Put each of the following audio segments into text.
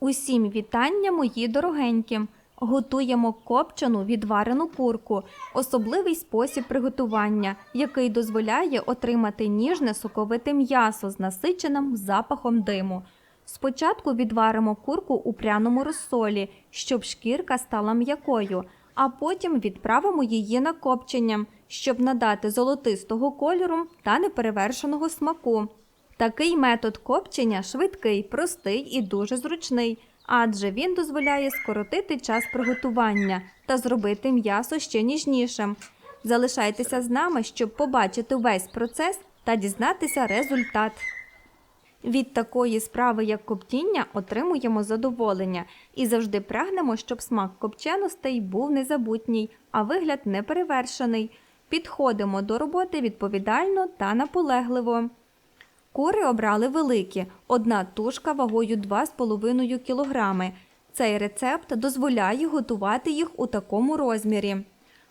Усім вітання, мої дорогенькі! Готуємо копчену відварену курку, особливий спосіб приготування, який дозволяє отримати ніжне соковите м'ясо з насиченим запахом диму. Спочатку відваримо курку у пряному розсолі, щоб шкірка стала м'якою, а потім відправимо її на копчення, щоб надати золотистого кольору та неперевершеного смаку. Такий метод копчення швидкий, простий і дуже зручний, адже він дозволяє скоротити час приготування та зробити м'ясо ще ніжнішим. Залишайтеся з нами, щоб побачити весь процес та дізнатися результат. Від такої справи, як коптіння, отримуємо задоволення і завжди прагнемо, щоб смак копченостей був незабутній, а вигляд неперевершений. Підходимо до роботи відповідально та наполегливо. Кури обрали великі, одна тушка вагою 2,5 кг. Цей рецепт дозволяє готувати їх у такому розмірі.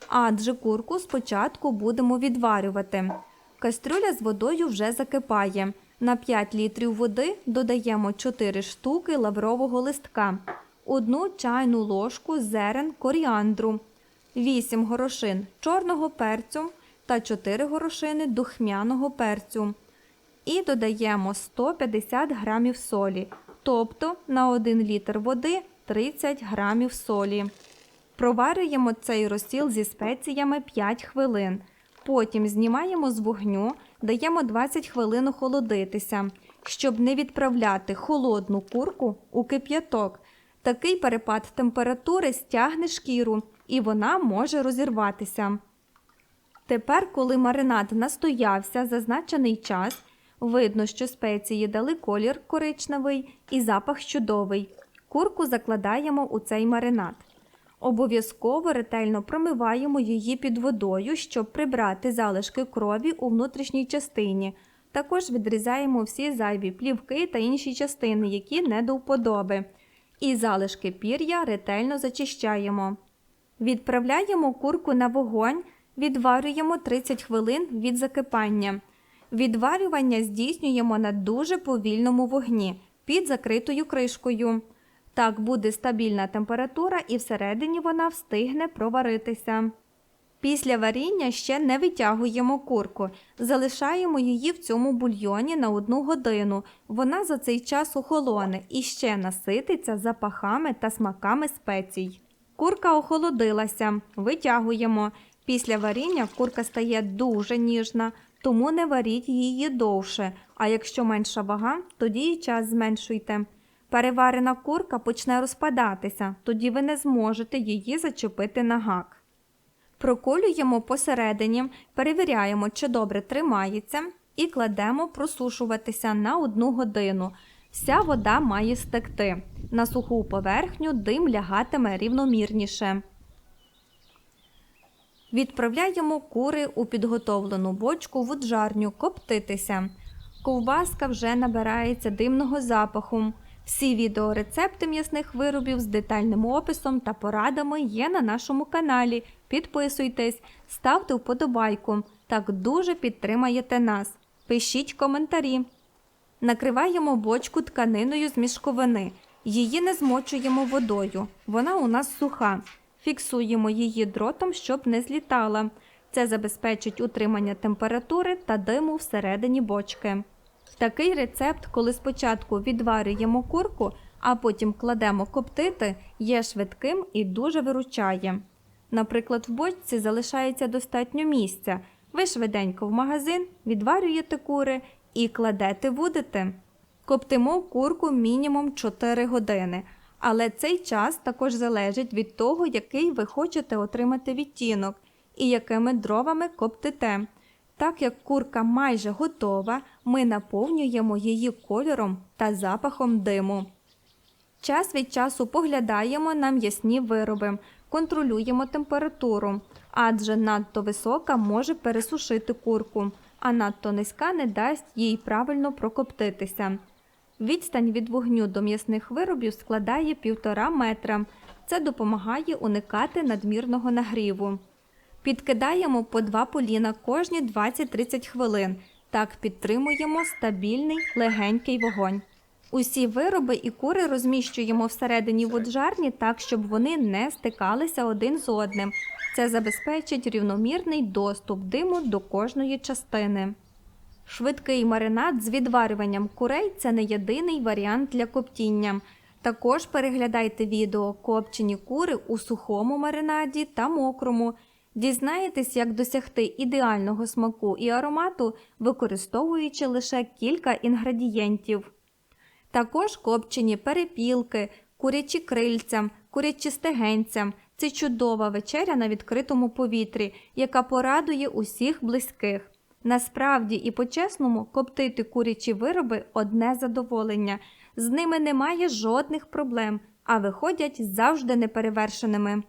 Адже курку спочатку будемо відварювати. Кастрюля з водою вже закипає. На 5 літрів води додаємо 4 штуки лаврового листка, 1 чайну ложку зерен коріандру, 8 горошин чорного перцю та 4 горошини духмяного перцю. І додаємо 150 грамів солі, тобто на 1 літр води 30 грамів солі. Проварюємо цей розсіл зі спеціями 5 хвилин. Потім знімаємо з вогню, даємо 20 хвилин охолодитися, щоб не відправляти холодну курку у кип'яток. Такий перепад температури стягне шкіру і вона може розірватися. Тепер, коли маринад настоявся зазначений час, видно, що спеції дали колір коричневий і запах чудовий. Курку закладаємо у цей маринад. Обов'язково ретельно промиваємо її під водою, щоб прибрати залишки крові у внутрішній частині. Також відрізаємо всі зайві плівки та інші частини, які не до вподоби. І залишки пір'я ретельно зачищаємо. Відправляємо курку на вогонь, відварюємо 30 хвилин від закипання. Відварювання здійснюємо на дуже повільному вогні під закритою кришкою. Так буде стабільна температура і всередині вона встигне проваритися. Після варіння ще не витягуємо курку, залишаємо її в цьому бульйоні на одну годину. Вона за цей час охолоне і ще насититься запахами та смаками спецій. Курка охолодилася, витягуємо. Після варіння курка стає дуже ніжна, тому не варіть її довше, а якщо менша вага, тоді і час зменшуйте. Переварена курка почне розпадатися, тоді ви не зможете її зачепити на гак. Проколюємо посередині, перевіряємо, чи добре тримається, і кладемо просушуватися на одну годину. Вся вода має стекти. На суху поверхню дим лягатиме рівномірніше. Відправляємо кури у підготовлену бочку в уджарню коптитися. Ковбаска вже набирається димного запаху. Всі відеорецепти м'ясних виробів з детальним описом та порадами є на нашому каналі. Підписуйтесь, ставте вподобайку. Так дуже підтримаєте нас. Пишіть коментарі. Накриваємо бочку тканиною з мішковини. Її не змочуємо водою. Вона у нас суха. Фіксуємо її дротом, щоб не злітала. Це забезпечить утримання температури та диму всередині бочки. Такий рецепт, коли спочатку відварюємо курку, а потім кладемо коптити, є швидким і дуже виручає. Наприклад, в бочці залишається достатньо місця. Ви швиденько в магазин відварюєте кури і кладете вудити. Коптимо курку мінімум 4 години, але цей час також залежить від того, який ви хочете отримати відтінок і якими дровами коптите. Так як курка майже готова, ми наповнюємо її кольором та запахом диму. Час від часу поглядаємо на м'ясні вироби, контролюємо температуру, адже надто висока може пересушити курку, а надто низька не дасть їй правильно прокоптитися. Відстань від вогню до м'ясних виробів складає 1,5 метра. Це допомагає уникати надмірного нагріву. Підкидаємо по два поліна кожні 20-30 хвилин. Так підтримуємо стабільний легенький вогонь. Усі вироби і кури розміщуємо всередині воджарні так, щоб вони не стикалися один з одним. Це забезпечить рівномірний доступ диму до кожної частини. Швидкий маринад з відварюванням курей це не єдиний варіант для коптіння. Також переглядайте відео копчені кури у сухому маринаді та мокрому. Дізнаєтесь, як досягти ідеального смаку і аромату, використовуючи лише кілька інгредієнтів. Також копчені перепілки, курячі крильця, курячі стегенця це чудова вечеря на відкритому повітрі, яка порадує усіх близьких. Насправді і по-чесному коптити курячі вироби одне задоволення. З ними немає жодних проблем, а виходять завжди неперевершеними.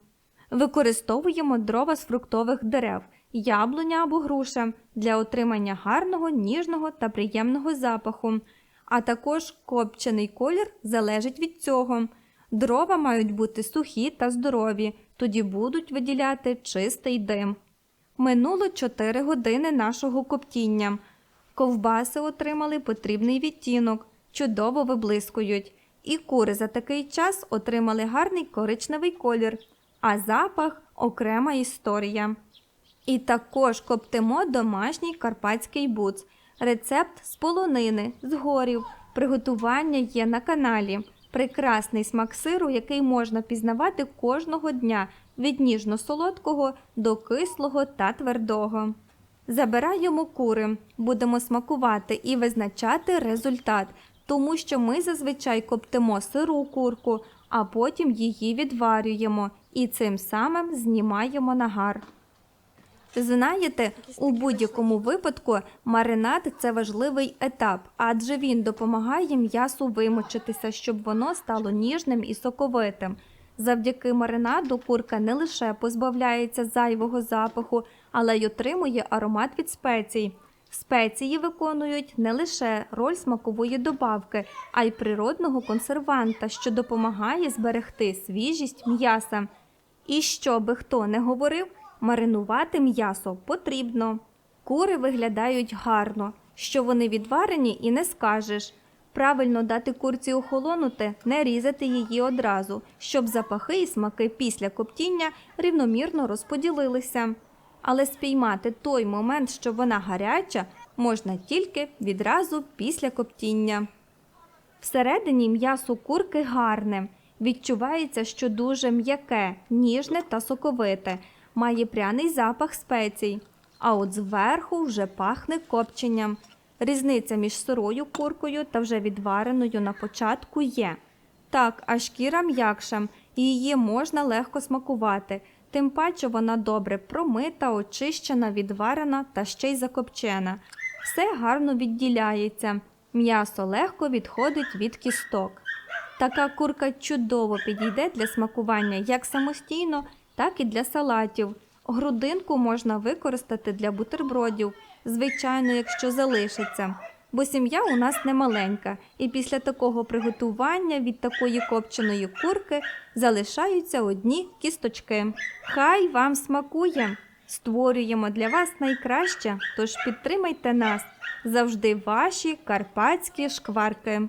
Використовуємо дрова з фруктових дерев, яблуня або груша для отримання гарного, ніжного та приємного запаху. А також копчений колір залежить від цього. Дрова мають бути сухі та здорові, тоді будуть виділяти чистий дим. Минуло 4 години нашого коптіння. Ковбаси отримали потрібний відтінок, чудово виблискують. І кури за такий час отримали гарний коричневий колір, а запах окрема історія. І також коптимо домашній карпатський буц. Рецепт з полонини, з горів. Приготування є на каналі. Прекрасний смак сиру, який можна пізнавати кожного дня від ніжно-солодкого до кислого та твердого. Забираємо кури, будемо смакувати і визначати результат, тому що ми зазвичай коптимо сиру курку, а потім її відварюємо і цим самим знімаємо нагар. Знаєте, у будь-якому випадку маринад це важливий етап, адже він допомагає м'ясу вимочитися, щоб воно стало ніжним і соковитим. Завдяки маринаду курка не лише позбавляється зайвого запаху, але й отримує аромат від спецій. Спеції виконують не лише роль смакової добавки, а й природного консерванта, що допомагає зберегти свіжість м'яса. І що би хто не говорив, маринувати м'ясо потрібно. Кури виглядають гарно, що вони відварені і не скажеш. Правильно дати курці охолонути, не різати її одразу, щоб запахи і смаки після коптіння рівномірно розподілилися. Але спіймати той момент, що вона гаряча, можна тільки відразу після коптіння. Всередині м'ясо курки гарне. Відчувається, що дуже м'яке, ніжне та соковите, має пряний запах спецій. А от зверху вже пахне копченням. Різниця між сирою куркою та вже відвареною на початку є. Так, а шкіра м'якша, і її можна легко смакувати, тим паче вона добре промита, очищена, відварена та ще й закопчена. Все гарно відділяється, м'ясо легко відходить від кісток. Така курка чудово підійде для смакування як самостійно, так і для салатів. Грудинку можна використати для бутербродів, звичайно, якщо залишиться. Бо сім'я у нас не маленька, і після такого приготування від такої копченої курки залишаються одні кісточки. Хай вам смакує! Створюємо для вас найкраще, тож підтримайте нас завжди ваші карпатські шкварки.